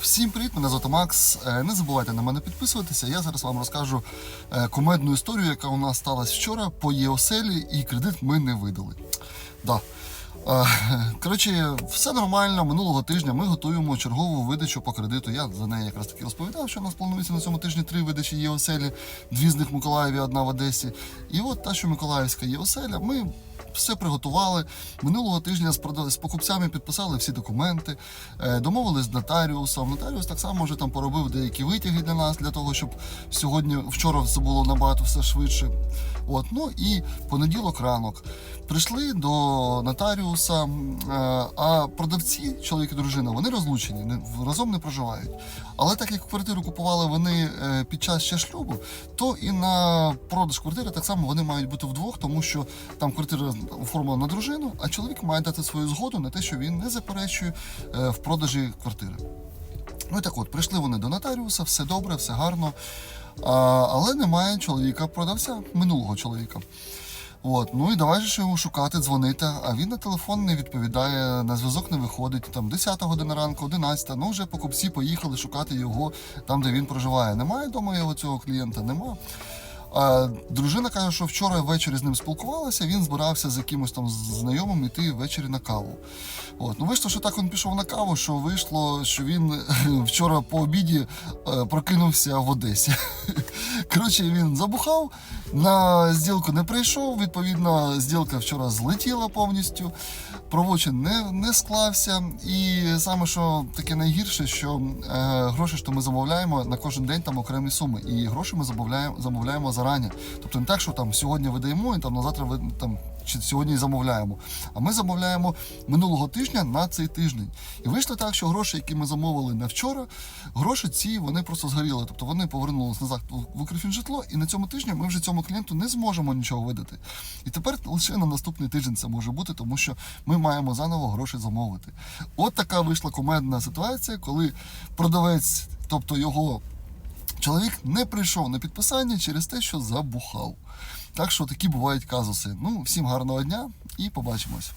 Всім привіт, мене звати Макс. Е, Не забувайте на мене підписуватися. Я зараз вам розкажу е, кумедну історію, яка у нас сталася вчора по ЄОСЕЛі, і кредит ми не видали. Да. Е, Коротше, все нормально. Минулого тижня ми готуємо чергову видачу по кредиту. Я за неї якраз таки розповідав, що у нас планується на цьому тижні три видачі ЄОСЕЛі, дві з них в Миколаєві, одна в Одесі. І от та, що Миколаївська ЄОСЕЛя, ми все приготували. Минулого тижня з, покупцями підписали всі документи, е, домовились з нотаріусом. Нотаріус так само вже там поробив деякі витяги для нас, для того, щоб сьогодні, вчора це було набагато все швидше. От, ну і понеділок ранок. Прийшли до нотаріуса, е, а продавці, чоловік і дружина, вони розлучені, разом не проживають. Але так як квартиру купували вони е, під час ще шлюбу, то і на продаж квартири так само вони мають бути вдвох, тому що там квартира оформлена на дружину, а чоловік має дати свою згоду на те, що він не заперечує е, в продажі квартири. Ну і так от, прийшли вони до нотаріуса, все добре, все гарно. А, але немає чоловіка-продавця, минулого чоловіка. От, ну і давай же його шукати, дзвонити. А він на телефон не відповідає, на зв'язок не виходить. Там 10 година ранку, 11, ну вже покупці поїхали шукати його там, де він проживає. Немає вдома його цього клієнта, нема. А дружина каже, що вчора ввечері з ним спілкувалася, він збирався з якимось там знайомим іти ввечері на каву. От. Ну вийшло, що так він пішов на каву, що вийшло, що він вчора по обіді е, прокинувся в Одесі. Коротше, він забухав, на зділку не прийшов. Відповідно, зділка вчора злетіла повністю, правочин не, не склався. І саме що таке найгірше, що е, гроші, що ми замовляємо на кожен день там окремі суми. І гроші ми замовляємо, замовляємо зарані. Тобто не так, що там сьогодні видаємо і там на завтра ви там. Чи сьогодні замовляємо. А ми замовляємо минулого тижня на цей тиждень. І вийшло так, що гроші, які ми замовили на вчора, гроші ці вони просто згоріли. Тобто вони повернулися назад в Укрфінжитло, і на цьому тижні ми вже цьому клієнту не зможемо нічого видати. І тепер лише на наступний тиждень це може бути, тому що ми маємо заново гроші замовити. От така вийшла кумедна ситуація, коли продавець, тобто його чоловік, не прийшов на підписання через те, що забухав. Так що такі бувають казуси. Ну, всім гарного дня і побачимось.